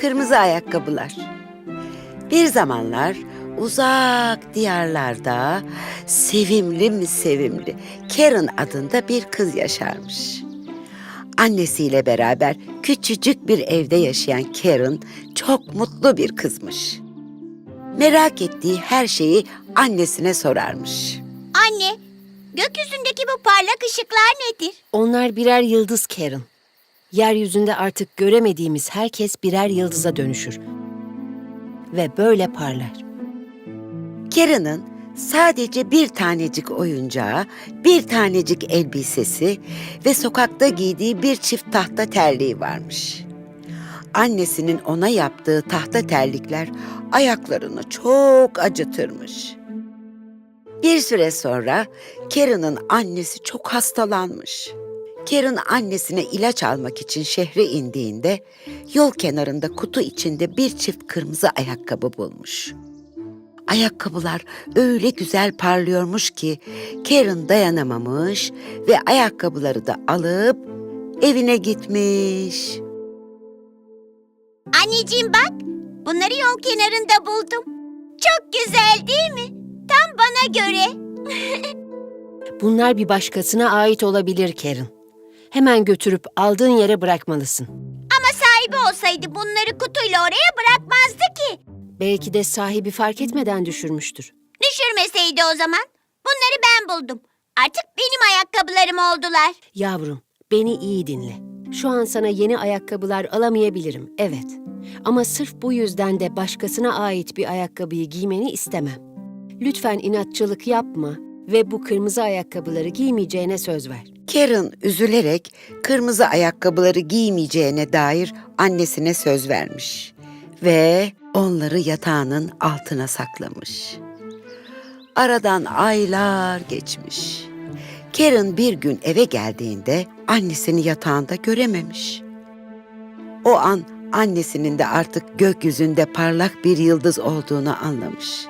kırmızı ayakkabılar. Bir zamanlar uzak diyarlarda sevimli mi sevimli Karen adında bir kız yaşarmış. Annesiyle beraber küçücük bir evde yaşayan Karen çok mutlu bir kızmış. Merak ettiği her şeyi annesine sorarmış. Anne, gökyüzündeki bu parlak ışıklar nedir? Onlar birer yıldız Karen. Yeryüzünde artık göremediğimiz herkes birer yıldıza dönüşür. Ve böyle parlar. Karen'ın sadece bir tanecik oyuncağı, bir tanecik elbisesi ve sokakta giydiği bir çift tahta terliği varmış. Annesinin ona yaptığı tahta terlikler ayaklarını çok acıtırmış. Bir süre sonra Karen'ın annesi çok hastalanmış. Karen annesine ilaç almak için şehre indiğinde yol kenarında kutu içinde bir çift kırmızı ayakkabı bulmuş. Ayakkabılar öyle güzel parlıyormuş ki Karen dayanamamış ve ayakkabıları da alıp evine gitmiş. Anneciğim bak, bunları yol kenarında buldum. Çok güzel değil mi? Tam bana göre. Bunlar bir başkasına ait olabilir Karen. Hemen götürüp aldığın yere bırakmalısın. Ama sahibi olsaydı bunları kutuyla oraya bırakmazdı ki. Belki de sahibi fark etmeden düşürmüştür. Düşürmeseydi o zaman. Bunları ben buldum. Artık benim ayakkabılarım oldular. Yavrum, beni iyi dinle. Şu an sana yeni ayakkabılar alamayabilirim, evet. Ama sırf bu yüzden de başkasına ait bir ayakkabıyı giymeni istemem. Lütfen inatçılık yapma ve bu kırmızı ayakkabıları giymeyeceğine söz ver. Karen üzülerek kırmızı ayakkabıları giymeyeceğine dair annesine söz vermiş ve onları yatağının altına saklamış. Aradan aylar geçmiş. Karen bir gün eve geldiğinde annesini yatağında görememiş. O an annesinin de artık gökyüzünde parlak bir yıldız olduğunu anlamış.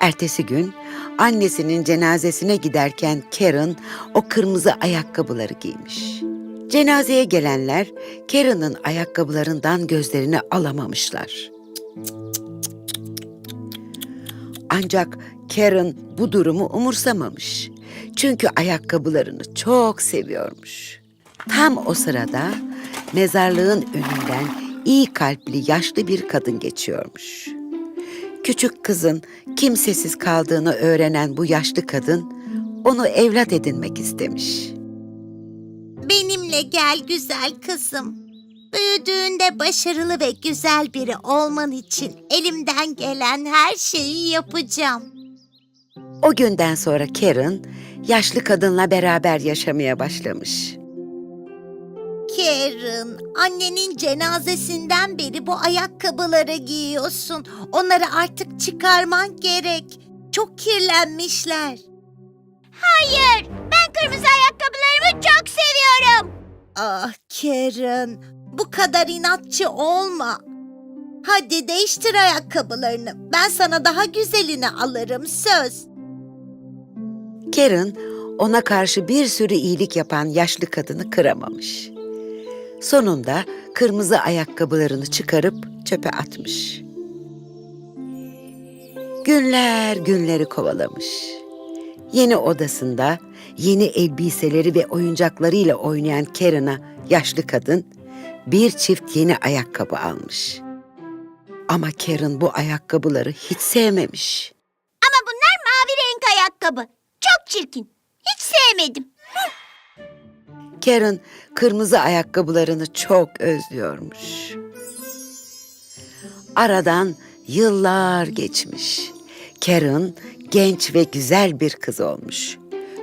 Ertesi gün annesinin cenazesine giderken Karen o kırmızı ayakkabıları giymiş. Cenazeye gelenler Karen'ın ayakkabılarından gözlerini alamamışlar. Ancak Karen bu durumu umursamamış. Çünkü ayakkabılarını çok seviyormuş. Tam o sırada mezarlığın önünden iyi kalpli yaşlı bir kadın geçiyormuş. Küçük kızın kimsesiz kaldığını öğrenen bu yaşlı kadın onu evlat edinmek istemiş. Benimle gel güzel kızım. Büyüdüğünde başarılı ve güzel biri olman için elimden gelen her şeyi yapacağım. O günden sonra Karen yaşlı kadınla beraber yaşamaya başlamış. Karen, annenin cenazesinden beri bu ayakkabıları giyiyorsun. Onları artık çıkarman gerek. Çok kirlenmişler. Hayır, ben kırmızı ayakkabılarımı çok seviyorum. Ah Karen, bu kadar inatçı olma. Hadi değiştir ayakkabılarını. Ben sana daha güzelini alırım söz. Karen ona karşı bir sürü iyilik yapan yaşlı kadını kıramamış. Sonunda kırmızı ayakkabılarını çıkarıp çöpe atmış. Günler günleri kovalamış. Yeni odasında yeni elbiseleri ve oyuncaklarıyla oynayan Karen'a yaşlı kadın bir çift yeni ayakkabı almış. Ama Karen bu ayakkabıları hiç sevmemiş. Ama bunlar mavi renk ayakkabı. Çok çirkin. Hiç sevmedim. Karen kırmızı ayakkabılarını çok özlüyormuş. Aradan yıllar geçmiş. Karen genç ve güzel bir kız olmuş.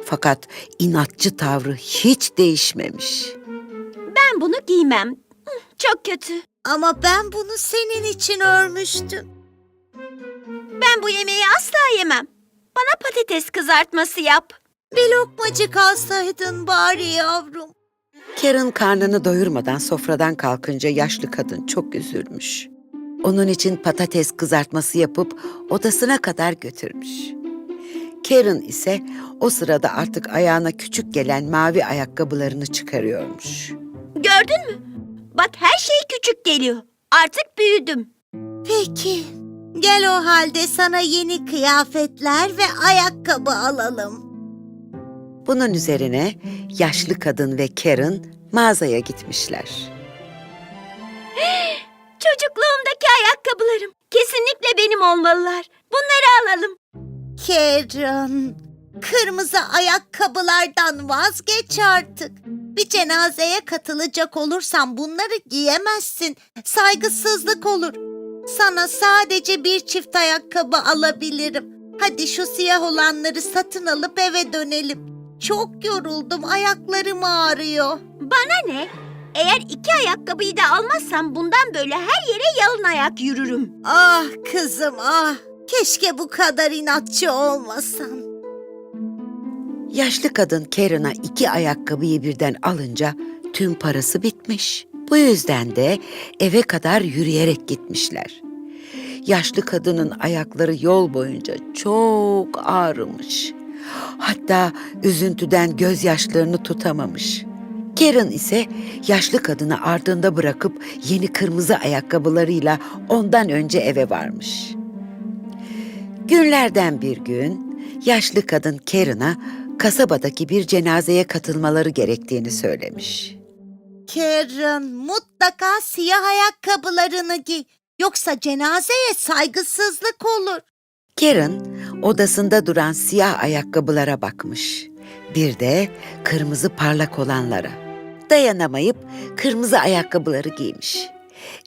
Fakat inatçı tavrı hiç değişmemiş. Ben bunu giymem. Çok kötü. Ama ben bunu senin için örmüştüm. Ben bu yemeği asla yemem. Bana patates kızartması yap. Bir lokmacık alsaydın bari yavrum. Karen karnını doyurmadan sofradan kalkınca yaşlı kadın çok üzülmüş. Onun için patates kızartması yapıp odasına kadar götürmüş. Karen ise o sırada artık ayağına küçük gelen mavi ayakkabılarını çıkarıyormuş. Gördün mü? Bak her şey küçük geliyor. Artık büyüdüm. Peki. Gel o halde sana yeni kıyafetler ve ayakkabı alalım. Bunun üzerine yaşlı kadın ve Karen mağazaya gitmişler. Çocukluğumdaki ayakkabılarım. Kesinlikle benim olmalılar. Bunları alalım. Karen, kırmızı ayakkabılardan vazgeç artık. Bir cenazeye katılacak olursan bunları giyemezsin. Saygısızlık olur. Sana sadece bir çift ayakkabı alabilirim. Hadi şu siyah olanları satın alıp eve dönelim. Çok yoruldum, ayaklarım ağrıyor. Bana ne? Eğer iki ayakkabıyı da almazsam bundan böyle her yere yalın ayak yürürüm. Ah kızım ah. Keşke bu kadar inatçı olmasan. Yaşlı kadın Karen'a iki ayakkabıyı birden alınca tüm parası bitmiş. Bu yüzden de eve kadar yürüyerek gitmişler. Yaşlı kadının ayakları yol boyunca çok ağrımış. Hatta üzüntüden gözyaşlarını tutamamış. Karen ise yaşlı kadını ardında bırakıp yeni kırmızı ayakkabılarıyla ondan önce eve varmış. Günlerden bir gün yaşlı kadın Karen'a kasabadaki bir cenazeye katılmaları gerektiğini söylemiş. Karen mutlaka siyah ayakkabılarını giy. Yoksa cenazeye saygısızlık olur. Karen odasında duran siyah ayakkabılara bakmış. Bir de kırmızı parlak olanlara. Dayanamayıp kırmızı ayakkabıları giymiş.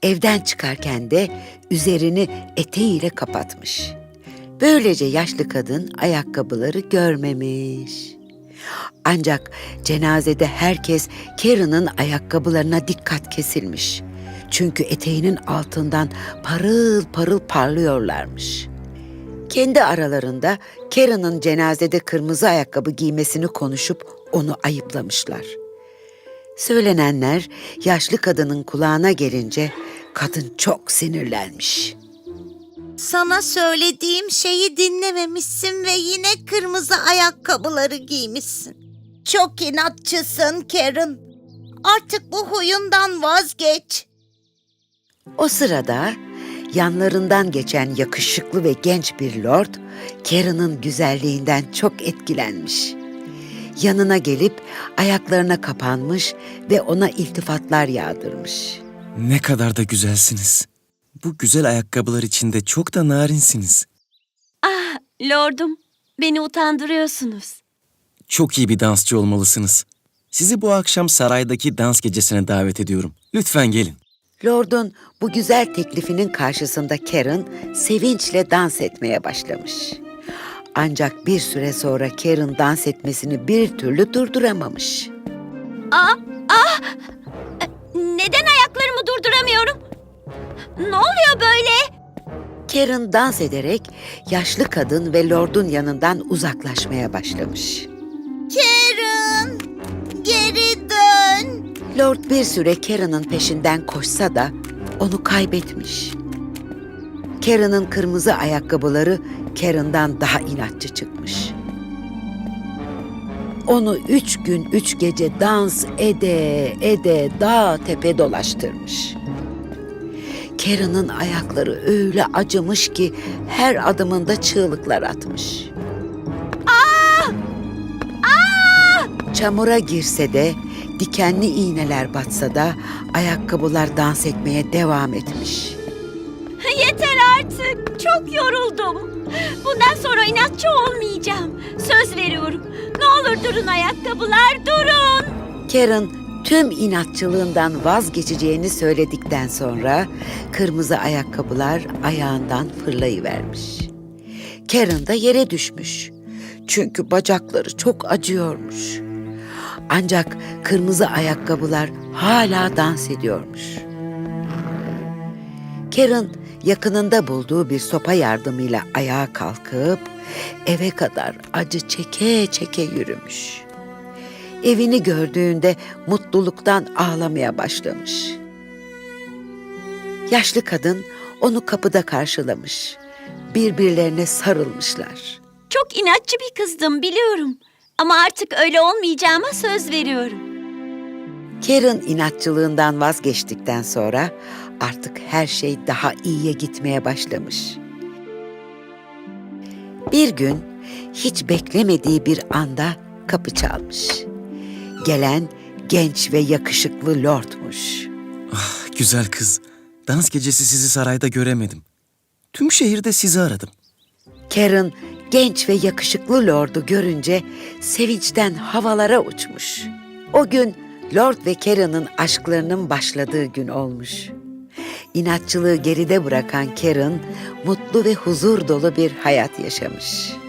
Evden çıkarken de üzerini eteğiyle kapatmış. Böylece yaşlı kadın ayakkabıları görmemiş. Ancak cenazede herkes Karen'ın ayakkabılarına dikkat kesilmiş. Çünkü eteğinin altından parıl parıl parlıyorlarmış. Kendi aralarında Karen'ın cenazede kırmızı ayakkabı giymesini konuşup onu ayıplamışlar. Söylenenler yaşlı kadının kulağına gelince kadın çok sinirlenmiş. Sana söylediğim şeyi dinlememişsin ve yine kırmızı ayakkabıları giymişsin. Çok inatçısın Karen. Artık bu huyundan vazgeç. O sırada yanlarından geçen yakışıklı ve genç bir lord Karen'ın güzelliğinden çok etkilenmiş. Yanına gelip ayaklarına kapanmış ve ona iltifatlar yağdırmış. Ne kadar da güzelsiniz. Bu güzel ayakkabılar içinde çok da narinsiniz. Ah lordum beni utandırıyorsunuz. Çok iyi bir dansçı olmalısınız. Sizi bu akşam saraydaki dans gecesine davet ediyorum. Lütfen gelin. Lord'un bu güzel teklifinin karşısında Karen sevinçle dans etmeye başlamış. Ancak bir süre sonra Karen dans etmesini bir türlü durduramamış. Ah ah neden ayaklarımı durduramıyorum? Ne oluyor böyle? Karen dans ederek yaşlı kadın ve Lord'un yanından uzaklaşmaya başlamış. Lord bir süre Karen'ın peşinden koşsa da onu kaybetmiş. Karen'ın kırmızı ayakkabıları Karen'dan daha inatçı çıkmış. Onu üç gün üç gece dans ede ede dağ tepe dolaştırmış. Karen'ın ayakları öyle acımış ki her adımında çığlıklar atmış. Çamura girse de, dikenli iğneler batsa da ayakkabılar dans etmeye devam etmiş. Yeter artık. Çok yoruldum. Bundan sonra inatçı olmayacağım. Söz veriyorum. Ne olur durun ayakkabılar durun. Karen tüm inatçılığından vazgeçeceğini söyledikten sonra kırmızı ayakkabılar ayağından fırlayıvermiş. Karen da yere düşmüş. Çünkü bacakları çok acıyormuş. Ancak kırmızı ayakkabılar hala dans ediyormuş. Karen yakınında bulduğu bir sopa yardımıyla ayağa kalkıp eve kadar acı çeke çeke yürümüş. Evini gördüğünde mutluluktan ağlamaya başlamış. Yaşlı kadın onu kapıda karşılamış. Birbirlerine sarılmışlar. Çok inatçı bir kızdım biliyorum. Ama artık öyle olmayacağıma söz veriyorum. Karen inatçılığından vazgeçtikten sonra artık her şey daha iyiye gitmeye başlamış. Bir gün hiç beklemediği bir anda kapı çalmış. Gelen genç ve yakışıklı lordmuş. Güzel kız. Dans gecesi sizi sarayda göremedim. Tüm şehirde sizi aradım. Karen genç ve yakışıklı lordu görünce sevinçten havalara uçmuş. O gün Lord ve Karen'ın aşklarının başladığı gün olmuş. İnatçılığı geride bırakan Karen mutlu ve huzur dolu bir hayat yaşamış.